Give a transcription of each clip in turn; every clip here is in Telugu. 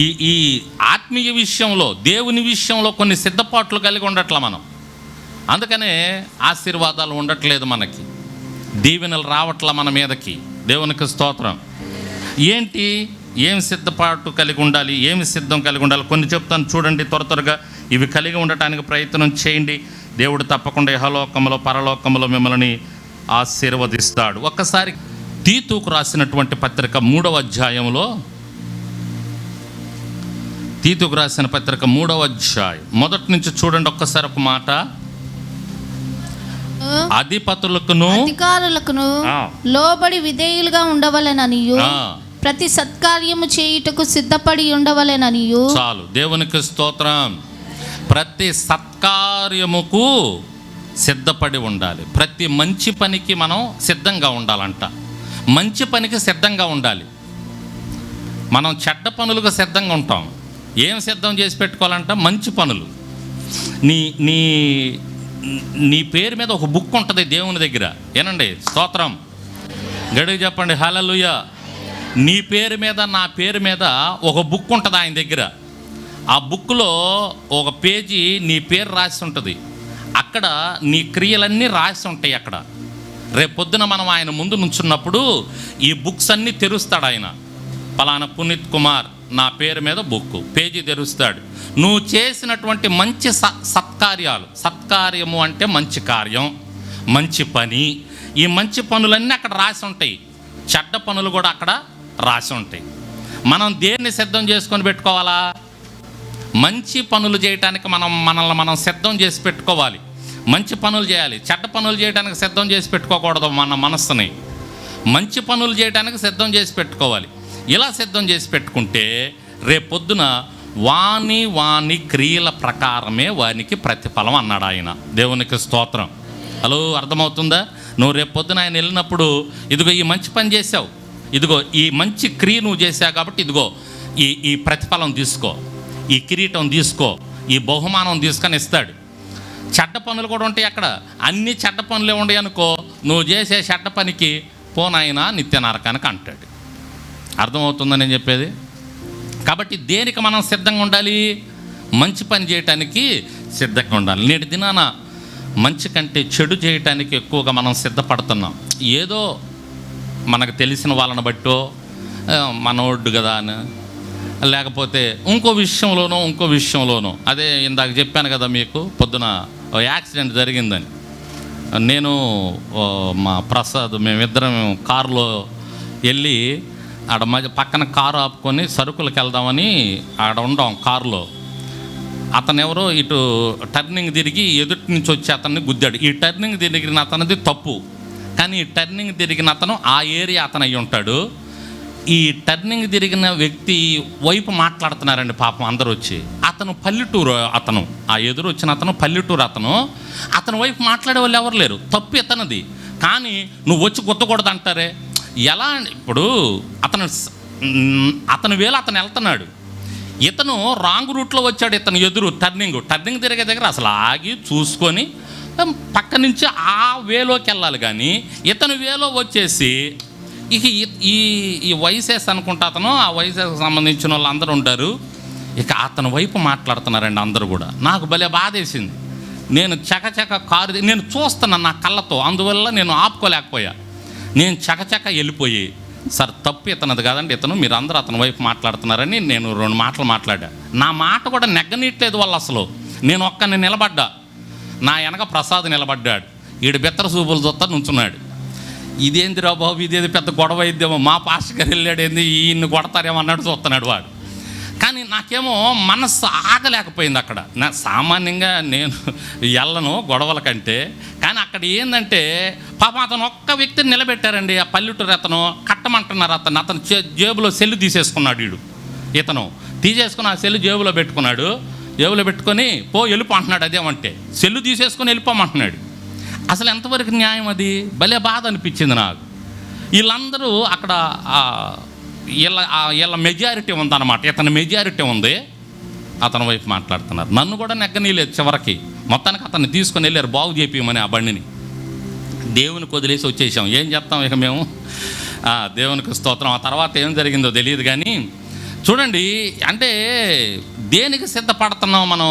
ఈ ఈ ఆత్మీయ విషయంలో దేవుని విషయంలో కొన్ని సిద్ధపాట్లు కలిగి ఉండట్ల మనం. అందుకనే ఆశీర్వాదాలు ఉండట్లేదు మనకి. దీవెనలు రావట్ల మన మీదకి. దేవునికి స్తోత్రం. ఏంటి? ఏం సిద్ధపాటు కలిగి ఉండాలి? ఏమి సిద్ధం కలిగి ఉండాలి? కొన్ని చెప్తాను చూడండి త్వర త్వరగా. ఇవి కలిగి ఉండటానికి ప్రయత్నం చేయండి. దేవుడు తప్పకుండా యహలోకంలో పరలోకంలో మిమ్మల్ని ఆశీర్వదిస్తాడు. ఒక్కసారి తీతూకు రాసినటువంటి పత్రిక మూడవ అధ్యాయంలో తీతుకు రాసిన పత్రిక మూడవ అధ్యాయం. మొదటి నుంచి చూడండి ఒక్కసారి ఒక మాట. అధిపతులకును అధికారులకును. లోబడి విధేయులుగా ఉండవలెననియు. ఆ. ప్రతి సత్కార్యము చేయుటకు సిద్ధపడి ఉండవలెననియు. చాలు. దేవునికి స్తోత్రం. ప్రతి సత్కార్యముకు సిద్ధపడి ఉండాలి. ప్రతి మంచి పనికి మనం సిద్ధంగా ఉండాలంట. మంచి పనికి సిద్ధంగా ఉండాలి. మనం చెడ్డ పనులకు సిద్ధంగా ఉంటాం. ఏం సిద్ధం చేసి పెట్టుకోవాలంట? మంచి పనులు. నీ నీ నీ పేరు మీద ఒక బుక్ ఉంటుంది దేవుని దగ్గర. ఏనండి? స్తోత్రం. గడుగు చెప్పండి. హలలుయ నీ పేరు మీద నా పేరు మీద ఒక బుక్ ఉంటుంది ఆయన దగ్గర. ఆ బుక్లో ఒక పేజీ నీ పేరు రాసి ఉంటుంది. అక్కడ నీ క్రియలన్నీ రాసి ఉంటాయి అక్కడ. రేపు పొద్దున మనం ఆయన ముందు నుంచున్నప్పుడు ఈ బుక్స్ అన్నీ తెరుస్తాడు ఆయన. పలానా పునీత్ కుమార్. నా పేరు మీద బుక్ పేజీ తెరుస్తాడు. నువ్వు చేసినటువంటి మంచి స సత్కార్యాలు. సత్కార్యము అంటే మంచి కార్యం మంచి పని. ఈ మంచి పనులన్నీ అక్కడ రాసి ఉంటాయి. చెడ్డ పనులు కూడా అక్కడ రాసి ఉంటాయి. మనం దేన్ని సిద్ధం చేసుకొని పెట్టుకోవాలా? మంచి పనులు చేయటానికి మనం మనల్ని మనం సిద్ధం చేసి పెట్టుకోవాలి. మంచి పనులు చేయాలి. చెడ్డ పనులు చేయడానికి సిద్ధం చేసి పెట్టుకోకూడదు మన మనస్సుని. మంచి పనులు చేయడానికి సిద్ధం చేసి పెట్టుకోవాలి. ఇలా సిద్ధం చేసి పెట్టుకుంటే రేపొద్దున వాని వాని క్రియల ప్రకారమే వానికి ప్రతిఫలం అన్నాడు ఆయన. దేవునికి స్తోత్రం. హలో అర్థమవుతుందా? నువ్వు రేపొద్దున ఆయన వెళ్ళినప్పుడు ఇదిగో ఈ మంచి పని చేసావు ఇదిగో ఈ మంచి క్రియ నువ్వు చేసావు కాబట్టి ఇదిగో ఈ ఈ ప్రతిఫలం తీసుకో. ఈ కిరీటం తీసుకో. ఈ బహుమానం తీసుకొని ఇస్తాడు. చెడ్డ పనులు కూడా ఉంటాయి అక్కడ. అన్ని చెడ్డ పనులే ఉండయి అనుకో నువ్వు చేసే చెడ్డ పనికి పోనాయన నిత్య నరకానికి అంటాడు. అర్థమవుతుందని చెప్పేది? కాబట్టి దేనికి మనం సిద్ధంగా ఉండాలి? మంచి పని చేయటానికి సిద్ధంగా ఉండాలి. నేటి దినాన మంచి కంటే చెడు చేయటానికి ఎక్కువగా మనం సిద్ధపడుతున్నాం. ఏదో మనకు తెలిసిన వాళ్ళని బట్టో మనోడ్డు కదా అని. లేకపోతే ఇంకో విషయంలోనో ఇంకో విషయంలోనో. అదే ఇందాక చెప్పాను కదా మీకు పొద్దున యాక్సిడెంట్ జరిగిందని. నేను మా ప్రసాద్ మేమిద్దరం కారులో వెళ్ళి ఆడ మధ్య పక్కన కారు ఆపుకొని సరుకులకు వెళ్దామని ఆడ ఉండాం కారులో. అతను ఎవరో ఇటు టర్నింగ్ తిరిగి ఎదుటి నుంచి వచ్చి అతన్ని గుద్దాడు. ఈ టర్నింగ్ తిరిగిన అతనిది తప్పు. కానీ ఈ టర్నింగ్ తిరిగిన అతను ఆ ఏరియా అతను అయి ఉంటాడు. ఈ టర్నింగ్ తిరిగిన వ్యక్తి వైపు మాట్లాడుతున్నారండి పాపం అందరూ వచ్చి. అతను పల్లెటూరు అతను. ఆ ఎదురు వచ్చిన అతను పల్లెటూరు అతను. అతని వైపు మాట్లాడే వాళ్ళు ఎవరు లేరు. తప్పు ఇతనిది. కానీ నువ్వు వచ్చి గుద్దకూడదు అంటారే ఎలా అండి? ఇప్పుడు అతను అతని వేళ అతను వెళ్తున్నాడు. ఇతను రాంగ్ రూట్లో వచ్చాడు ఇతను ఎదురు టర్నింగ్. టర్నింగ్ తిరిగే దగ్గర అసలు ఆగి చూసుకొని పక్క నుంచి ఆ వేలోకి వెళ్ళాలి కానీ ఇతను వేలో వచ్చేసి ఇక ఈ- ఈ వైసెస్ అనుకుంటా అతను ఆ వైసెస్ సంబంధించిన వాళ్ళు అందరూ ఉంటారు. ఇక అతని వైపు మాట్లాడుతున్నారండి అందరూ కూడా. నాకు భలే బాధేసింది. నేను చకచక కారు నేను చూస్తున్నాను నా కళ్ళతో. అందువల్ల నేను ఆపుకోలేకపోయా. నేను చకచక వెళ్ళిపోయి సార్ తప్పు ఇతనది కాదండి ఇతను మీరు అందరూ అతని వైపు మాట్లాడుతున్నారని నేను రెండు మాటలు మాట్లాడా. నా మాట కూడా నెగ్గనీయట్లేదు వాళ్ళు అసలు. నేను ఒక్కని నిలబడ్డా. నా వెనక ప్రసాద్ నిలబడ్డాడు. ఈడు బెత్తర సూపులు చూస్తా నుంచున్నాడు. ఇదేంది రా బాబు ఇదేది పెద్ద గొడవ అయిద్దేమో. మా పాస్టర్ గారు వెళ్ళాడు ఏంది ఈయన్ని కొడతారేమో అన్నట్టు చూస్తున్నాడు వాడు. కానీ నాకేమో మనస్సు ఆగలేకపోయింది అక్కడ. నా సామాన్యంగా నేను వెళ్ళను గొడవల కంటే. కానీ అక్కడ ఏంటంటే పాపం అతను ఒక్క వ్యక్తిని నిలబెట్టారండి. ఆ పల్లెటూరు అతను కట్టమంటున్నారు అతను అతను చే- జేబులో సెల్లు తీసేసుకున్నాడు వీడు ఇతను. తీసేసుకుని ఆ సెల్లు జేబులో పెట్టుకున్నాడు. జేబులో పెట్టుకొని పో వెళ్ళిపో అంటున్నాడు అదేమంటే. సెల్లు తీసేసుకొని వెళ్ళిపోమంటున్నాడు అసలు ఎంతవరకు న్యాయం అది? భలే బాధ అనిపించింది నాకు. వీళ్ళందరూ అక్కడ వీళ్ళ ఆ, వీళ్ళ మెజారిటీ ఉందన్నమాట. ఇతని మెజారిటీ ఉంది. అతని వైపు మాట్లాడుతున్నారు. నన్ను కూడా నెగ్గనీయలేదు చివరికి. మొత్తానికి అతన్ని తీసుకొని వెళ్ళారు బాగు చేపియమని ఆ బండిని. దేవునికి వదిలేసి వచ్చేసాం. ఏం చేస్తాం ఇక మేము? దేవునికి స్తోత్రం. ఆ తర్వాత ఏం జరిగిందో తెలియదు కానీ చూడండి అంటే దేనికి సిద్ధపడుతున్నాం మనం?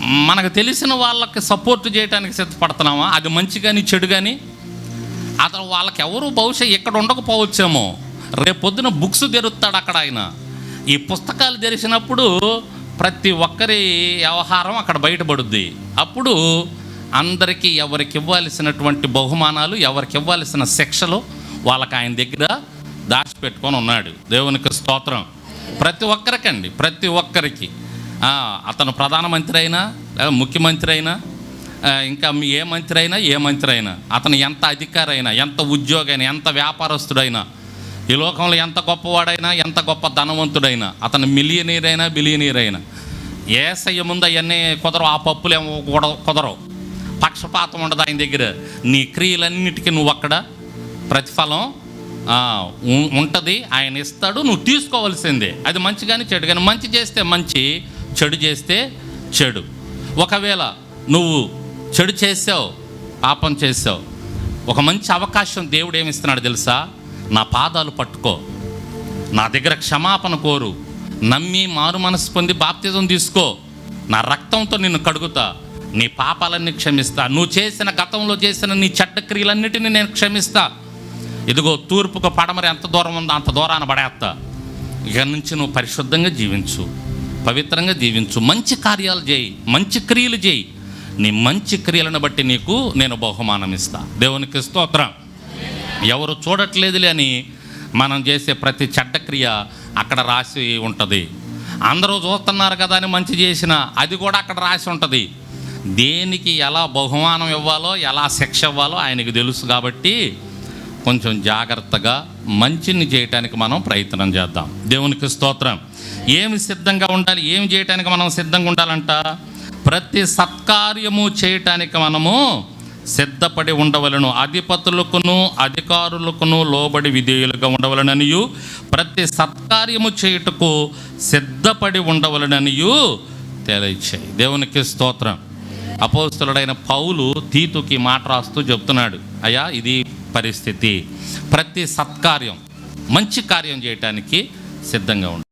మనకు తెలిసిన వాళ్ళకి సపోర్ట్ చేయడానికి సిద్ధపడుతున్నామా? అది మంచి కానీ చెడు కానీ అతను వాళ్ళకి ఎవరు బహుశా ఇక్కడ ఉండకపోవచ్చేమో? రేపొద్దున బుక్స్ తెరుస్తాడు అక్కడ ఆయన. ఈ పుస్తకాలు తెరిచినప్పుడు ప్రతి ఒక్కరి వ్యవహారం అక్కడ బయటపడుద్ది. అప్పుడు అందరికీ ఎవరికి ఇవ్వాల్సినటువంటి బహుమానాలు ఎవరికి ఇవ్వాల్సిన శిక్షలు వాళ్ళకి ఆయన దగ్గర దాచిపెట్టుకొని ఉన్నాడు. దేవునికి స్తోత్రం. ప్రతి ఒక్కరికండి ప్రతి ఒక్కరికి. అతను ప్రధానమంత్రి అయినా లేదా ముఖ్యమంత్రి అయినా ఇంకా మీ ఏ మంత్రి అయినా ఏ మంత్రి అయినా అతను ఎంత అధికారైనా ఎంత ఉద్యోగైనా ఎంత వ్యాపారస్తుడైనా ఈ లోకంలో ఎంత గొప్పవాడైనా ఎంత గొప్ప ధనవంతుడైనా అతను మిలియనీర్ అయినా బిలియనీర్ అయినా ఏసయ్య ముందు అవన్నీ కుదరవు ఆ పప్పులు ఏమో కుదరవు. పక్షపాతం ఉండదు ఆయన దగ్గర. నీ క్రియలన్నిటికీ నువ్వు అక్కడ ప్రతిఫలం ఉంటుంది ఆయన ఇస్తాడు నువ్వు తీసుకోవాల్సిందే. అది మంచి కానీ చెడు కానీ మంచి చేస్తే మంచి చెడు చేస్తే చెడు. ఒకవేళ నువ్వు చెడు చేసావు పాపం చేసావు ఒక మంచి అవకాశం దేవుడు ఏమిస్తున్నాడు తెలుసా? నా పాదాలు పట్టుకో. నా దగ్గర క్షమాపణ కోరు. నమ్మి మారు మనసు పొంది బాప్తిజం తీసుకో. నా రక్తంతో నిన్ను కడుగుతా. నీ పాపాలన్నీ క్షమిస్తా. నువ్వు చేసిన గతంలో చేసిన నీ చెడ్డ క్రియలన్నిటిని నేను క్షమిస్తా. ఇదిగో తూర్పుకు పడమరి ఎంత దూరం ఉందో అంత దూరాన పడేస్తా ఇక నుంచి నువ్వు పరిశుద్ధంగా జీవించు. పవిత్రంగా జీవించు. మంచి కార్యాలు చేయి. మంచి క్రియలు చేయి. నీ మంచి క్రియలను బట్టి నీకు నేను బహుమానం ఇస్తా దేవునికి స్తోత్రం. ఎవరు చూడట్లేదులే అని మనం చేసే ప్రతి చెడ్డక్రియ అక్కడ రాసి ఉంటుంది. అందరూ చూస్తున్నారు కదా అని మంచి చేసిన అది కూడా అక్కడ రాసి ఉంటుంది. దేనికి ఎలా బహుమానం ఇవ్వాలో ఎలా శిక్ష ఇవ్వాలో ఆయనకి తెలుసు కాబట్టి కొంచెం జాగ్రత్తగా మంచిని చేయటానికి మనం ప్రయత్నం చేద్దాం. దేవునికి స్తోత్రం. ఏమి సిద్ధంగా ఉండాలి ఏమి చేయటానికి మనం సిద్ధంగా ఉండాలంట? ప్రతి సత్కార్యము చేయటానికి మనము సిద్ధపడి ఉండవలను. అధిపతులకును అధికారులకును లోబడి విధేయులుగా ఉండవలననియు ప్రతి సత్కార్యము చేయుటకు సిద్ధపడి ఉండవలననియు తెలియచేయి. దేవునికి స్తోత్రం. అపోస్తులుడైన పౌలు తీతుకి మాట రాస్తూ చెప్తున్నాడు అయ్యా ఇది పరిస్థితి. ప్రతి సత్కార్యం మంచి కార్యం చేయటానికి సిద్ధంగా ఉండాలి